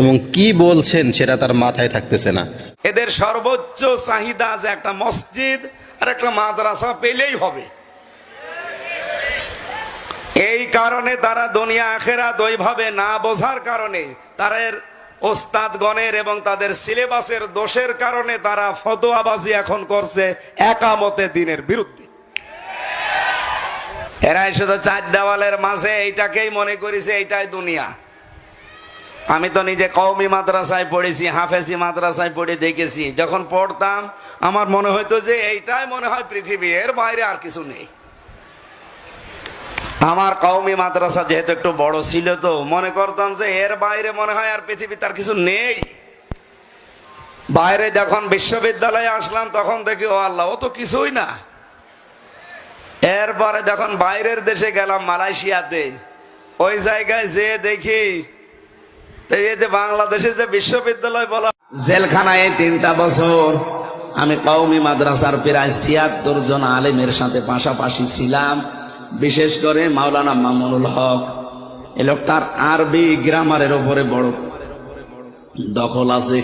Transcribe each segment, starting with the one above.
এবং কি বলছেন সেটা তার মাথায় থাকতেছে না। এদের সর্বোচ্চ চাহিদা যে একটা মসজিদ আর একটা মাদ্রাসা পেলেই হবে। এই কারণে তারা দুনিয়া আখেরা দইভাবে না বোঝার কারণে তাদের ওস্তাদগণের এবং তাদের সিলেবাসের দোষের কারণে তারা ফতোয়াবাজি এখন করছে একামতে দিনের বিরুদ্ধে। এরাই শুধু চার দেওয়ালের মাঝে এইটাকেই মনে করেছে, এইটাই দুনিয়া। আমি তো নিজে কওমি মাদ্রাসায় পড়েছি, হাফেজি মাদ্রাসায় পড়ে দেখেছি। যখন পড়তাম, আমার মনে হইতো যে এইটাই মনে হয় পৃথিবী, এর বাইরে আর কিছু নেই। আমার কওমি মাদ্রাসা যেহেতু একটু বড় ছিল তো, মনে করতাম যে এর বাইরে মনে হয় আর পৃথিবী তার কিছু নেই। বাইরে যখন বিশ্ববিদ্যালয়ে আসলাম, তখন দেখি, ও আল্লাহ, ও তো কিছুই না। এরপরে যখন বাইরের দেশে গেলাম, মালয়েশিয়াতে, ওই জায়গায় যে দেখি বাংলাদেশে যে বিশ্ববিদ্যালয় বলা জেলখানায় তিনটা বছর আমি কওমি মাদ্রাসার প্রায় ছিয়াত্তর জন আলেমের সাথে পাশাপাশি ছিলাম। বিশেষ করে মাওলানা মামুনুল হক। এ লোকটার আরবি গ্রামারের ওপরে বড়। দখল আছে।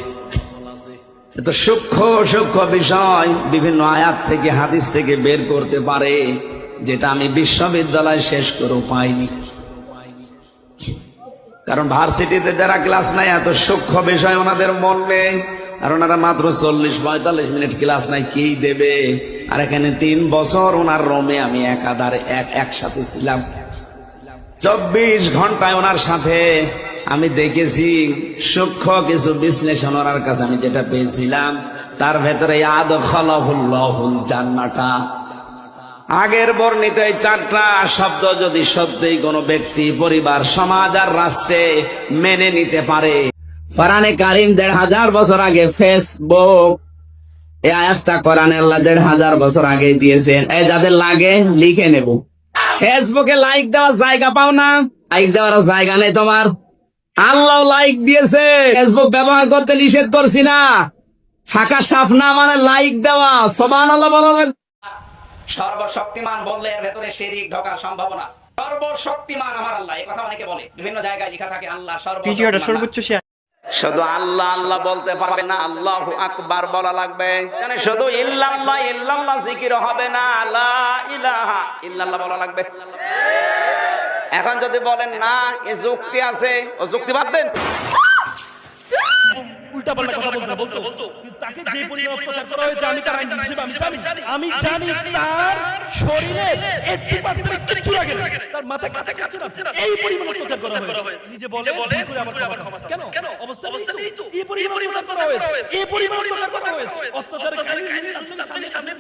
এত সূক্ষ্ম সূক্ষ্ম বিষয় বিভিন্ন আয়াত থেকে, হাদিস থেকে বের করতে পারে, যেটা আমি বিশ্ববিদ্যালয় শেষ করেও পাইনি। কারণ ভার্সিটিতে যারা ক্লাস নাই, এত সূক্ষ্ম বিষয় ওনাদের মন নেই। আর ওনারা মাত্র চল্লিশ পঁয়তাল্লিশ মিনিট ক্লাস নাই, কি দেবে? আর এখানে তিন বছর ওনার রোমে আমি একাধারে এক, একসাথে ছিলাম। চব্বিশ ঘন্টায় ওনার সাথে। আমি দেখেছি সূক্ষ্ম কিছু বিশ্লেষণ ওনার কাছে, আমি যেটা পেয়েছিলাম। তার ভেতরে আদ খলহুল্লাহুল জান্নাটা আগের বর্ণিত এই চারটা শব্দ যদি সত্যিই কোনো ব্যক্তি, পরিবার, সমাজ আর রাষ্ট্রে মেনে নিতে পারে। কোরআনে কারিম দেড় হাজার বছর আগে ফেসবুক এই কোরআনে আল্লাহ দেড় হাজার বছর আগে দিয়েছেন। যাদের লাগে, লিখে নেব। ফেসবুকে লাইক দেওয়ার জায়গা পাও না? লাইক দেওয়ার জায়গা নেই তোমার? আল্লাহ লাইক দিয়েছে। ফেসবুক ব্যবহার করতে নিষেধ করছি না। ফাঁকা সাফ না মানে লাইক দেওয়া। সমান আল্লাহ বলা সর্বশক্তিমান বললে এর ভেতরে শিরিক ঢোকার সম্ভাবনা আছে। সর্বশক্তিমান আমার আল্লাহ এই কথা অনেকে বলে। বিভিন্ন জায়গায় লেখা থাকে আল্লাহ সর্বোচ্চ শুধু আল্লাহ আল্লাহ বলতে পারবে না আল্লাহ আকবার বলা লাগবে। মানে শুধু ইল্লাল্লাহ ইল্লাল্লাহ জিকির হবে না লা ইলাহা ইল্লাল্লাহ বলা লাগবে। এখন যদি বলেন না এ যুক্তি আছে ও যুক্তি বাদ দেন। উল্টাপাল্টা কথা বলতে তাকে যে পরিমাণ অত্যাচার করা হয়েছে আমি তার আইনজীবী হিসেবে আমি জানি আমি জানি তার শরীরে 80% কিচ্ছু লাগে না। তার মাথা না এই পরিমাণ অত্যাচার করা হয়েছে নিজে বলে ভুল করে আমার ক্ষমা কেন কেন অবস্থা নেই তো এই পরিমাণ অত্যাচার করা হয়েছে এই পরিমাণ অত্যাচার করা হয়েছে অত্যাচারের কাহিনী সামনে সামনে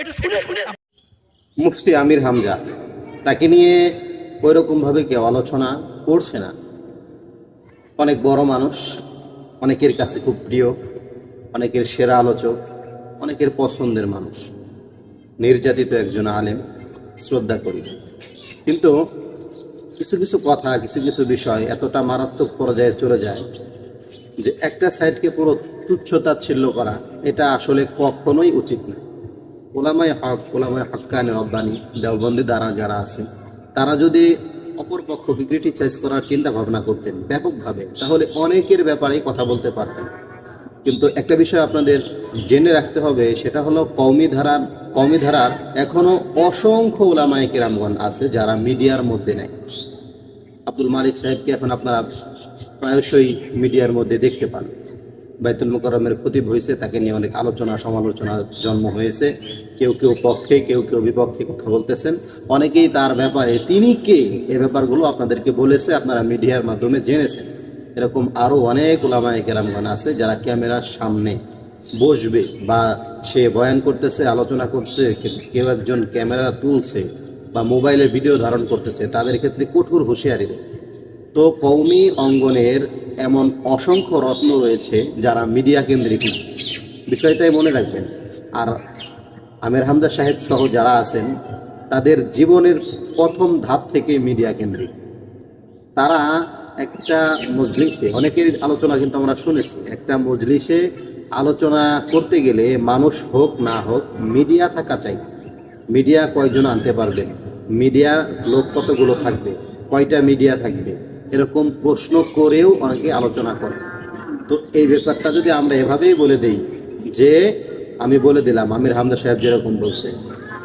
একটু শুনে শুনে মুফতি আমির হামজা তাকে নিয়ে ওইরকমভাবে কেউ আলোচনা করছে না অনেক বড় মানুষ অনেকের কাছে খুব প্রিয়, অনেকের সেরা আলোচক, অনেকের পছন্দের মানুষ। নির্যাতিত একজন আলেম শ্রদ্ধা করি। কিন্তু কিছু কিছু কথা, কিছু কিছু বিষয় এতটা মারাত্মক পর্যায়ে চলে যায় যে একটা সাইডকে পুরো তুচ্ছতাচ্ছিল্য করা, এটা আসলে কখনোই উচিত না। ওলামায় হক, ওলামায় হক্কানে রব্বানি, দেওবন্দি দ্বারা যারা আছেন, তারা যদি অপর পক্ষকে ক্রিটিসাইজ করার চিন্তা ভাবনা করতেন, ব্যাপকভাবে। তাহলে অনেকের ব্যাপারেই কথা বলতে পারতেন। কিন্তু একটা বিষয় আপনাদের জেনে রাখতে হবে, সেটা হলো কওমি ধারার কওমি ধারার এখনও অসংখ্য ওলামায় কেরামগণ আছে যারা মিডিয়ার মধ্যে নেই। আব্দুল মালিক সাহেবকে এখন আপনারা প্রায়শই মিডিয়ার মধ্যে দেখতে পান। বাইতুল মোকরমের খতিব হয়েছে, তাকে নিয়ে অনেক আলোচনা সমালোচনার জন্ম হয়েছে। কেউ কেউ পক্ষে, কেউ কেউ বিপক্ষে কথা বলতেছেন। অনেকেই তার ব্যাপারে, তিনি কে? এ ব্যাপারগুলো আপনাদেরকে বলেছে, আপনারা মিডিয়ার মাধ্যমে জেনেছেন। এরকম আরও অনেক ওলামায় কেরামগান আছে যারা ক্যামেরার সামনে বসবে বা সে বয়ান করতেছে, আলোচনা করছে, কেউ একজন ক্যামেরা তুলছে বা মোবাইলে ভিডিও ধারণ করতেছে, তাদের ক্ষেত্রে কঠোর হুঁশিয়ারি দেয়। তো কৌমি অঙ্গনের এমন অসংখ্য রত্ন রয়েছে যারা মিডিয়া কেন্দ্রিক। বিষয়টাই মনে রাখবেন। আর আমির হামদা সাহেব সহ যারা আছেন, তাদের জীবনের প্রথম ধাপ থেকে মিডিয়া কেন্দ্রিক। তারা একটা মজলিসে, অনেকের আলোচনা কিন্তু আমরা শুনেছি, একটা মজলিসে আলোচনা করতে গেলে মানুষ হোক না হোক, মিডিয়া থাকা চাই। মিডিয়া কয়জন আনতে পারবেন মিডিয়ার লোক কতগুলো থাকবে? কয়টা মিডিয়া থাকবে? এরকম প্রশ্ন করেও অনেকে আলোচনা করে। তো এই ব্যাপারটা যদি আমরা এভাবেই বলে দেই যে, আমি বলে দিলাম, আমির হামদা সাহেব যেরকম বলছে,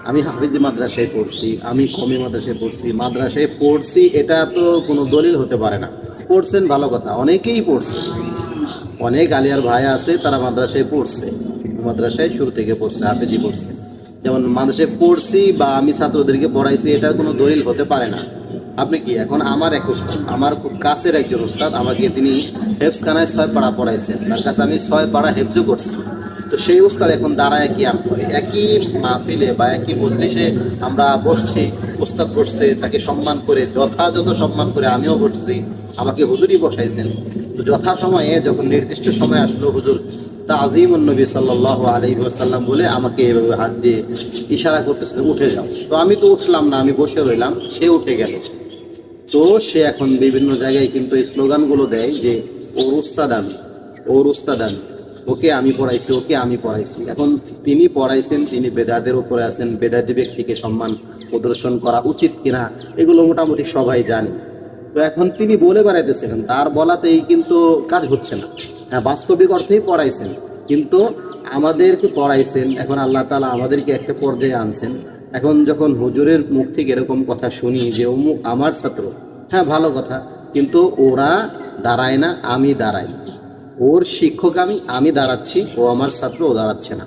আমি হাফিজ মাদ্রাসায় পড়ছি, আমি কমি মাদ্রাসায় পড়ছি মাদ্রাসায় পড়ছি, এটা তো কোনো দলিল হতে পারে না। পড়ছেন ভালো কথা, অনেকেই পড়ছে। অনেক আলিয়ার ভাই আছে, তারা মাদ্রাসায় পড়ছে, মাদ্রাসায় শুরু থেকে পড়ছে, হাফেজি পড়ছে। যেমন মাদ্রাসায় পড়ছি বা আমি ছাত্রদেরকে পড়াইছি, এটা কোনো দলিল হতে পারে না। আপনি কি এখন আমার এক উস্তাদ আমার খুব কাছের একজন উস্তাদ আমাকে তিনি হেফসখানায় ছয় পাড়া পড়াইছেন। তার কাছে আমি ছয় পাড়া হেফজও করছি। তো সেই উস্তাদ এখন দাঁড়ায় কি আম করে? একই মাহফিলে বা একই মজলিসে আমরা বসছি উস্তাদ বসছে, তাকে সম্মান করে, যথাযথ সম্মান করে আমিও বসছি, আমাকে হুজুরই বসাইছেন। তো যথা সময়ে যখন নির্দিষ্ট সময় আসলো, হুজুর তাজিম নবী সাল্লাহ আলী সাল্লাম বলে আমাকে এভাবে হাত দিয়ে ইশারা করতেছে, উঠে যাও। তো আমি তো উঠলাম না, আমি বসে রইলাম, সে উঠে গেল। তো সে এখন বিভিন্ন জায়গায় কিন্তু এই স্লোগানগুলো দেয় যে, ওর উস্তাদান, ওর উস্তাদ আমি ওকে আমি পড়াইছি, ওকে আমি পড়াইছি। এখন তিনি পড়াইছেন, তিনি বেদাদের উপরে আছেন, বেদাতি ব্যক্তিকে সম্মান প্রদর্শন করা উচিত কিনা, এগুলো মোটামুটি সবাই জানে। তো এখন তিনি বলে বেড়াইতেছিলেন তার বলাতেই কিন্তু কাজ হচ্ছে না। হ্যাঁ বাস্তবিক অর্থেই পড়াইছেন, কিন্তু আমাদেরকে পড়াইছেন, এখন আল্লাহ তালা আমাদেরকে একটা পর্যায়ে আনছেন। এখন যখন হুজুরের মুখ থেকে এরকম কথা শুনি যে অমুক আমার ছাত্র। হ্যাঁ ভালো কথা। কিন্তু ওরা দাঁড়ায় না, আমি দাঁড়াই। ওর শিক্ষক আমি আমি দাঁড়াচ্ছি, ও আমার ছাত্র, ও দাঁড়াচ্ছে না।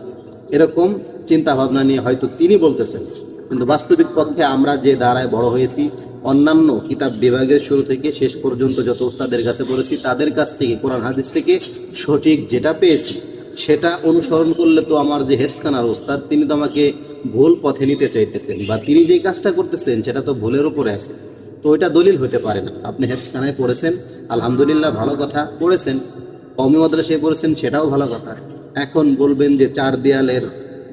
এরকম চিন্তা ভাবনা নিয়ে হয়তো তিনি বলতেছেন। কিন্তু বাস্তবিক পক্ষে আমরা যে দাঁড়ায় বড় হয়েছি, অন্যান্য কিতাব বিভাগের শুরু থেকে শেষ পর্যন্ত যত উস্তাদের কাছে পড়েছি, তাদের কাছ থেকে, কোরআন হাদিস থেকে সঠিক যেটা পেয়েছি সেটা অনুসরণ করলে তো আমার যে হেফসখানার ওস্তাদ, তিনি তো আমাকে ভুল পথে নিতে চাইতেছেন বা তিনি যে কাজটা করতেছেন, সেটা তো ভুলের উপরে আছে। তো ওইটা দলিল হতে পারে না। আপনি হেফসখানায় পড়েছেন, আলহামদুলিল্লাহ ভালো কথা, পড়েছেন। কমি মাদ্রাসায় পড়েছেন, সেটাও ভালো কথা। এখন বলবেন যে চার দেয়ালের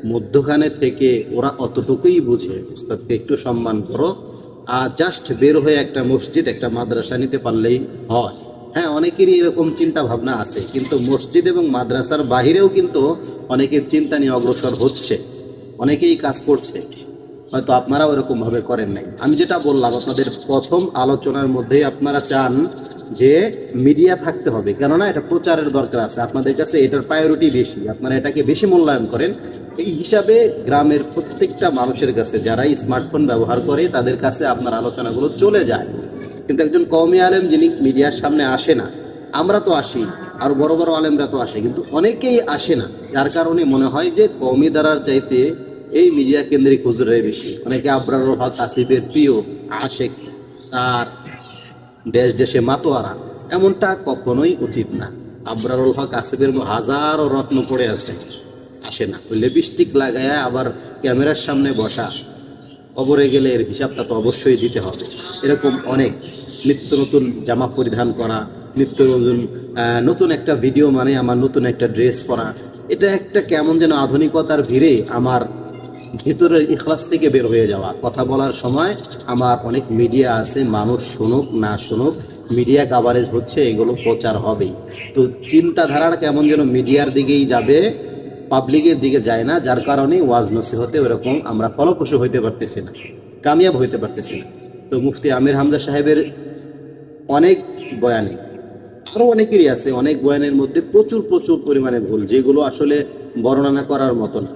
মধ্যখানে থেকে ওরা অতটুকুই বুঝে। উস্তাদকে একটু সম্মান করো। আর জাস্ট বের হয়ে একটা মসজিদ, একটা মাদ্রাসা নিতে পারলেই হয়। হ্যাঁ অনেকেরই এরকম চিন্তা ভাবনা আছে, কিন্তু মসজিদ এবং মাদ্রাসার বাহিরেও কিন্তু অনেকের চিন্তা নিয়ে অগ্রসর হচ্ছে, অনেকেই কাজ করছে। হয়তো আপনারাও এরকম ভাবে করেন নাই। আমি যেটা বললাম, আপনাদের প্রথম আলোচনার মধ্যেই আপনারা চান যে মিডিয়া থাকতে হবে, কেননা এটা প্রচারের দরকার আছে। আপনাদের কাছে এটার প্রায়োরিটি বেশি, আপনারা এটাকে বেশি মূল্যায়ন করেন। এই হিসাবে গ্রামের প্রত্যেকটা মানুষের কাছে যারা স্মার্টফোন ব্যবহার করে, তাদের কাছে আপনার আলোচনাগুলো চলে যায়। কিন্তু একজন কওমি আলেম যিনি মিডিয়ার সামনে আসে না, আমরা তো আসি, আর বড় বড় আলেমরা তো আসে, কিন্তু অনেকেই আসে না। যার কারণে মনে হয় যে কওমি দ্বারার চাইতে এই মিডিয়া কেন্দ্রিক হুজুরের বেশি। অনেকে আবরার হক আসিফের প্রিয় আশেক, তার দেশ দেশে মাতোয়ারা, এমনটা কখনোই উচিত না। আবরারুল হক আসিফের হাজারো রত্ন পড়ে আছে, আসে না। ওই লিপস্টিক লাগায় আবার ক্যামেরার সামনে বসা, কবরে গেলে এর হিসাবটা তো অবশ্যই দিতে হবে। এরকম অনেক। নিত্য নতুন জামা পরিধান করা, নিত্য নতুন নতুন একটা ভিডিও মানে আমার নতুন একটা ড্রেস পরা। এটা একটা কেমন যেন আধুনিকতার ভিড়ে আমার ভিতরের ইখলাস থেকে বের হয়ে যাওয়া। কথা বলার সময় আমার অনেক মিডিয়া আছে, মানুষ শুনুক, না শুনুক মিডিয়া কাভারেজ হচ্ছে, এগুলো প্রচার হবেই। তো চিন্তাধারাটা কেমন যেন মিডিয়ার দিকেই যাবে পাবলিকের দিকে যায় না, যার কারণে ওয়াজ নসিহতে ওরকম আমরা ফলপ্রসূ হইতে পারতেছি না, কামিয়াব হইতে পারতেছি না। তো মুফতি আমির হামজা সাহেবের অনেক বয়ানে। আরও অনেকেরই আছে অনেক বয়ানের মধ্যে প্রচুর প্রচুর পরিমাণে ভুল, যেগুলো আসলে বর্ণনা করার মতো না।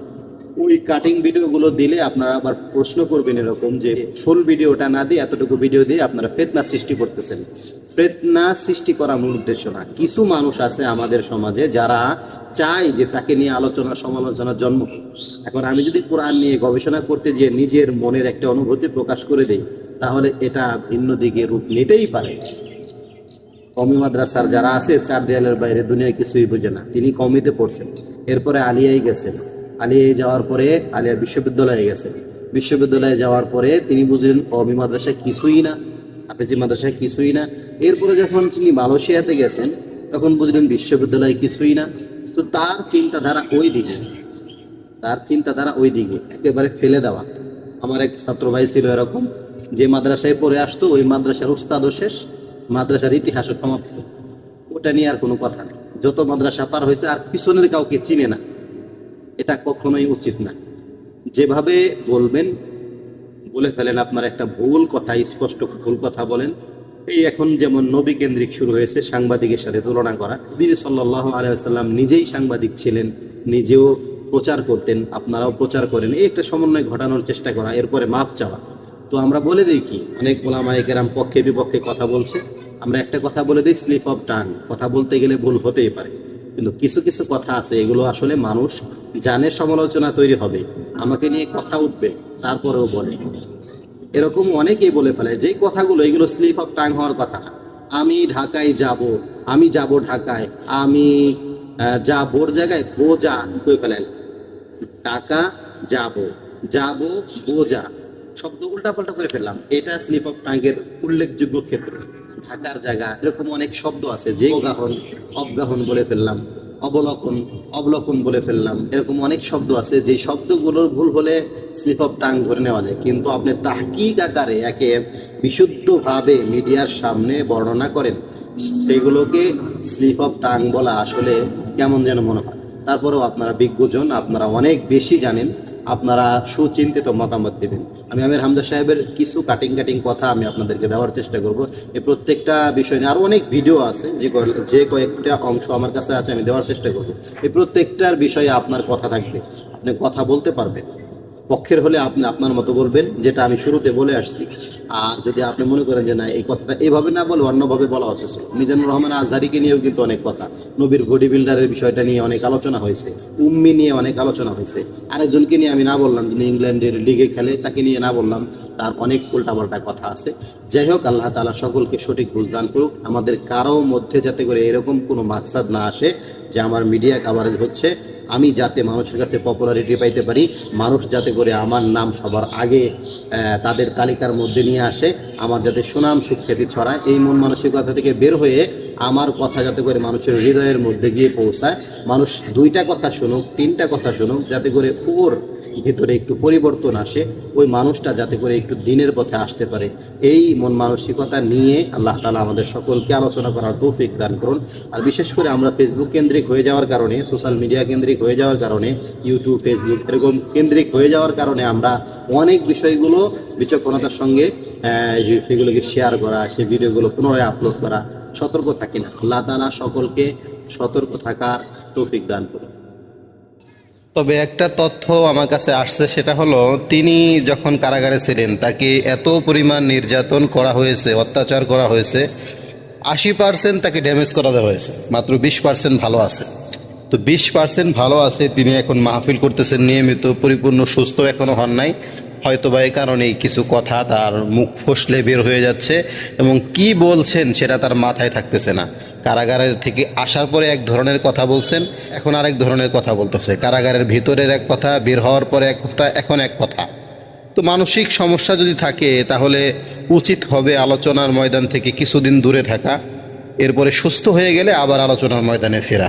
ওই কাটিং ভিডিওগুলো দিলে আপনারা আবার প্রশ্ন করবেন এরকম যে ফুল ভিডিওটা না দিয়ে এতটুকু ভিডিও দিয়ে আপনারা ফেতনা সৃষ্টি করতেছেন। ফেতনা সৃষ্টি করা মূল উদ্দেশ্য না। কিছু মানুষ আছে আমাদের সমাজে যারা চায় যে তাকে নিয়ে আলোচনা সমালোচনা জন্ম এখন আমি যদি কোরআন নিয়ে গবেষণা করতে গিয়ে নিজের মনের একটা অনুভূতি প্রকাশ করে দেই, তাহলে এটা ভিন্ন দিকে রূপ নিতেই পারে। কমি মাদ্রাসার যারা আছে, চার দেয়ালের বাইরে দুনিয়ার কিছুই বোঝে না। তিনি কমিতে পড়ছেন। এরপরে আলিয়ায় গেছেন। আলিয়ায় যাওয়ার পরে আলিয়া বিশ্ববিদ্যালয়ে গেছেন বিশ্ববিদ্যালয়ে যাওয়ার পরে তিনি বুঝলেন কমি মাদ্রাসায় কিছুই না। হাফেজি মাদ্রাসায় কিছুই না। এরপরে যখন তিনি মালয়েশিয়াতে গেছেন, তখন বুঝলেন বিশ্ববিদ্যালয়ে কিছুই না। তো তার চিন্তাধারা ওই দিকে। তার চিন্তাধারা ওই দিকে। একেবারে ফেলে দেওয়া। আমার এক ছাত্র ভাই ছিল এরকম, যে মাদ্রাসায় পড়ে আসতো, ওই মাদ্রাসার উস্তাদও শেষ, মাদ্রাসার ইতিহাসও সমাপ্ত। ওটা নিয়ে আর কোনো কথা নেই। যত মাদ্রাসা পার হয়েছে, আর পিছনের কাউকে চিনে না। এটা কখনোই উচিত না। যেভাবে বলবেন, বলে ফেলেন আপনার একটা ভুল কথা, স্পষ্ট ভুল কথা বলেন। এই এখন যেমন নবী কেন্দ্রিক শুরু হয়েছে সাংবাদিকের সাথে তুলনা করা। নবী সাল্লাহ আলহাম নিজেই সাংবাদিক ছিলেন, নিজেও প্রচার করতেন, আপনারাও প্রচার করেন। এই একটা সমন্বয় ঘটানোর চেষ্টা করা, এরপরে মাপ চাওয়া। তো আমরা বলে দিই কি, অনেক ওলামায়িকেরাম পক্ষে বিপক্ষে কথা বলছে। আমরা একটা কথা বলে দিই, স্লিপ অফ টাং। কথা বলতে গেলে ভুল হতেই পারে। কিন্তু কিছু কিছু কথা আছে, এগুলো আসলে মানুষ জানে সমালোচনা তৈরি হবে। আমাকে নিয়ে কথা উঠবে তারপরেও বলে। এরকম অনেকেই বলে ফেলে যে কথাগুলো এগুলো স্লিপ অফ টাং হওয়ার কথা। আমি ঢাকায় যাব আমি যাব ঢাকায় আমি আহ, যাবোর জায়গায় বোঝা কই ফেলেন। টাকা যাব যাব বোঝা শব্দ উল্টাপাল্টা করে ফেললাম। এটা স্লিপ অফ টাঙ্গের উল্লেখযোগ্য ক্ষেত্র। ঢাকার জায়গা এরকম অনেক শব্দ আছে যে অগাহন অবগাহন বলে ফেললাম। অবলোকন অবলোকন বলে ফেললাম। এরকম অনেক শব্দ আছে, যে শব্দগুলোর ভুল হলে স্লিপ অফ টাং ধরে নেওয়া যায়। কিন্তু আপনি তাহকিক আকারে একে বিশুদ্ধভাবে মিডিয়ার সামনে বর্ণনা করেন। সেগুলোকে স্লিপ অফ টাং বলা আসলে কেমন যেন মনে হয়। তারপরেও আপনারা বিজ্ঞজন, আপনারা অনেক বেশি জানেন। আপনারা সুচিন্তিত মতামত দেবেন। আমি আমির হামজা সাহেবের কিছু কাটিং কাটিং কথা আমি আপনাদেরকে দেওয়ার চেষ্টা করব। এই প্রত্যেকটা বিষয় নিয়ে আরও অনেক ভিডিও আছে, যে যে কয়েকটা অংশ আমার কাছে আছে, আমি দেওয়ার চেষ্টা করব। এই প্রত্যেকটার বিষয়ে আপনার কথা থাকবে। আপনি কথা বলতে পারবেন। পক্ষের হলে আপনি আপনার মতো বলবেন, যেটা আমি শুরুতে বলে আসছি। আর যদি আপনি মনে করেন যে না, এই কথাটা এভাবে না বলে অন্যভাবে বলা হচ্ছে মিজানুর রহমান আজহারিকে নিয়েও কিন্তু অনেক কথা। নবীর বডি বিল্ডারের বিষয়টা নিয়ে অনেক আলোচনা হয়েছে, উম্মি নিয়ে অনেক আলোচনা হয়েছে। আরেকজনকে নিয়ে আমি না বললাম, যিনি ইংল্যান্ডের লিগে খেলে, তাকে নিয়ে না বললাম, তার অনেক উল্টাপাল্টা কথা আছে। যাই হোক, আল্লাহ তালা সকলকে সঠিক বুঝদান করুক। আমাদের কারও মধ্যে যাতে করে এরকম কোনো মাকসাদ না আসে যে আমার মিডিয়া কাভারেজ হচ্ছে আমি যাতে মানুষের কাছে পপুলারিটি পাইতে পারি, মানুষ যাতে করে আমার নাম সবার আগে তাদের তালিকার মধ্যে নিয়ে আসে, আমার যাতে সুনাম সুখ্যাতি ছড়ায়, এই মন মানসিকতা থেকে বের হয়ে আমার কথা যাতে করে মানুষের হৃদয়ের মধ্যে গিয়ে পৌঁছায়। মানুষ দুইটা কথা শুনুক, তিনটা কথা শুনুক, যাতে করে ওর ভিতরে একটু পরিবর্তন আসে, ওই মানুষটা যাতে করে একটু দিনের পথে আসতে পারে। এই মন মানসিকতা নিয়ে আল্লাহ তালা আমাদের সকলকে আলোচনা করার তৌফিক দান করুন। আর বিশেষ করে আমরা ফেসবুক কেন্দ্রিক হয়ে যাওয়ার কারণে সোশ্যাল মিডিয়া কেন্দ্রিক হয়ে যাওয়ার কারণে ইউটিউব ফেসবুক এরকম কেন্দ্রিক হয়ে যাওয়ার কারণে আমরা অনেক বিষয়গুলো বিচক্ষণতার সঙ্গে সেগুলোকে শেয়ার করা সেই ভিডিওগুলো পুনরায় আপলোড করা সতর্ক থাকি না। আল্লাহ তালা সকলকে সতর্ক থাকার তৌফিক দান করুন। তবে একটা তথ্য আমার কাছে আসছে, সেটা হলো তিনি যখন কারাগারে ছিলেন, তাকে এত পরিমাণ নির্যাতন করা হয়েছে, অত্যাচার করা হয়েছে, আশি পার্সেন্ট তাকে ড্যামেজ করা দেওয়া হয়েছে, মাত্র বিশ পার্সেন্ট ভালো আছে। তো বিশ পার্সেন্ট ভালো আছে, তিনি এখন মাহফিল করতেছেন, নিয়মিত, পরিপূর্ণ, সুস্থ এখনও হন নাই। হয়তো বা এই কারণেই কিছু কথা তার মুখ ফসলে বের হয়ে যাচ্ছে, এবং কি বলছেন সেটা তার মাথায় থাকতেছে না। কারাগারের থেকে আসার পরে এক ধরনের কথা বলছেন, এখন আরেক ধরনের কথা বলতেছে। কারাগারের ভিতরের এক কথা, বের হওয়ার পরে এক কথা, এখন এক কথা। তো মানসিক সমস্যা যদি থাকে, তাহলে উচিত হবে আলোচনার ময়দান থেকে কিছুদিন দূরে থাকা। এরপরে সুস্থ হয়ে গেলে আবার আলোচনার ময়দানে ফেরা।